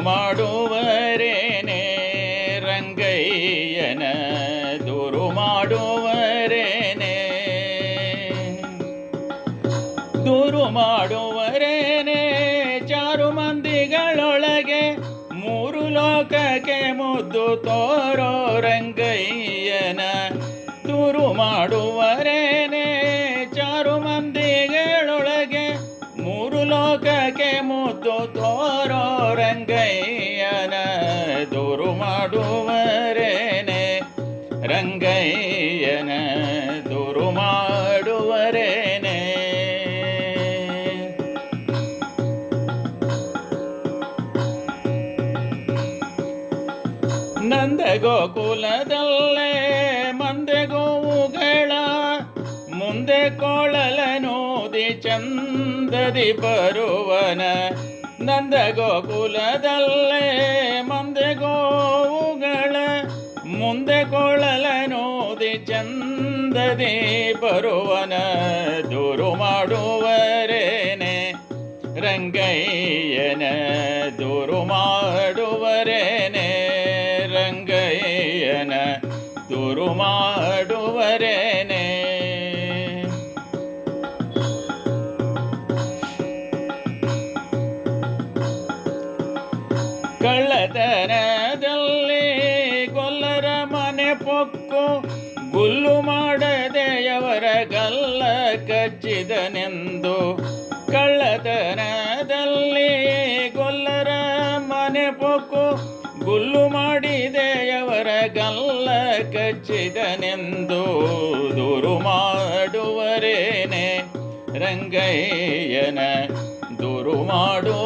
ಮಾಡುವರೇನೆ ರಂಗಯ್ಯನ ದೂರು ಮಾಡುವರೇನೆ. ದೂರು ಮಾಡುವರೇನೆ ಚಾರು ಮಂದಿಗಳೊಳಗೆ ಮೂರು ಲೋಕಕ್ಕೆ ಮುದ್ದು ತೋರೋ ರಂಗಯ್ಯನ ದೂರು ಮಾಡುವರೇನೆ. ಲೋಕಕ್ಕೆ ಮುದ್ದು ತೋರೋ ರಂಗಯ್ಯನ ದೂರು ಮಾಡುವರೇನೆ. ರಂಗಯ್ಯನ ದೂರು ಮಾಡುವರೇನೆ. ನಂದ ಗೋಕುಲದಲ್ಲೇ ಮಂದೆ ಮುಂದೆ ಕೊಳಲನೋದಿ ಚಂದದಿ ಬರುವನ ನಂದ ಗೋಕುಲದಲ್ಲೇ ಮಂದೆ ಗೋವುಗಳ ಮುಂದೆ ಕೊಳಲನೋದಿ ಚಂದದಿ ಬರುವನ ದೂರು ಮಾಡುವರೇನೆ ರಂಗಯ್ಯನ ದೂರು ಮಾಡುವರೇನೆ ರಂಗಯ್ಯನ ದೂರು ಮಾಡುವರೇನೆ ಕಳ್ಳತನದಲ್ಲಿ ಕೊಲ್ಲರ ಮನೆ ಪೊಕ್ಕು, ಗುಲ್ಲು ಮಾಡದೆಯವರ ಗಲ್ಲ ಕಚ್ಚಿದನೆಂದು. ಕಳ್ಳತನದಲ್ಲಿ ಕೊಲ್ಲರ ಮನೆ ಪೊಕ್ಕು, ಗುಲ್ಲು ಮಾಡಿದೆಯವರ ಗಲ್ಲ ಕಚ್ಚಿದನೆಂದು. ದೂರು ಮಾಡುವರೇನೆ ರಂಗಯ್ಯನ, ದೂರು ಮಾಡುವರೇನೆ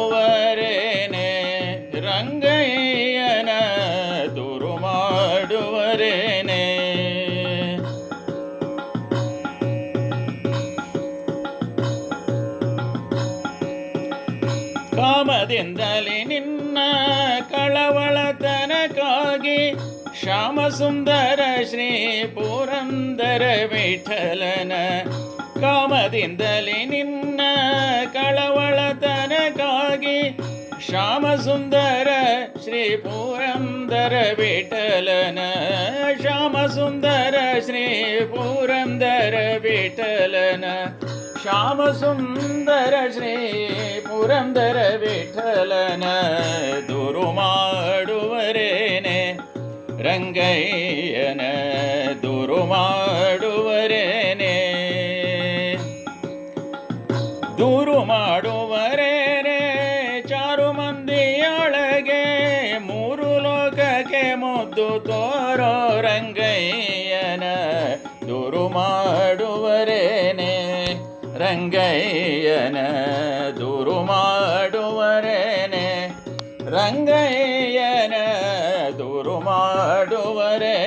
ಕಾಮದಿಂದಲೇ ನಿನ್ನ ಕಳವಳತನಕ್ಕಾಗಿ ಶ್ಯಾಮ ಸುಂದರ ಶ್ರೀ ಪುರಂದರ ವಿಠಲನ ಕಾಮದಿಂದಲೇ ನಿನ್ನ ಕಳವಳತನಕ್ಕಾಗಿ ಶ್ಯಾಮ ಸುಂದರ ಶ್ರೀ ಪುರಂದರ ವಿಠಲನ ಶ್ಯಾಮ ಸುಂದರ ಶ್ರೀ ಪುರಂದರ ವಿಠಲನ ಸುಂದರ ಶ್ರೀ ಪುರಂದರ ವಿಠಲನ ದೂರು ಮಾಡುವರೇನೆ ರಂಗಯ್ಯನ ದೂರು ಮಾಡುವರೇನೆ ದೂರು ಮಾಡುವರೇನೆ ಚಾರು ಮಂದಿಯೊಳಗೆ ಮೂರು ಲೋಕಕ್ಕೆ ಮುದ್ದು ತೋರೋ ರಂಗಯ್ಯನ ದೂರು ಮಾಡುವರೇನೆ ರಂಗಯ್ಯನ ದೂರು ಮಾಡುವರೇನೆ. ರಂಗಯ್ಯನ ದೂರು ಮಾಡುವರೇನೆ.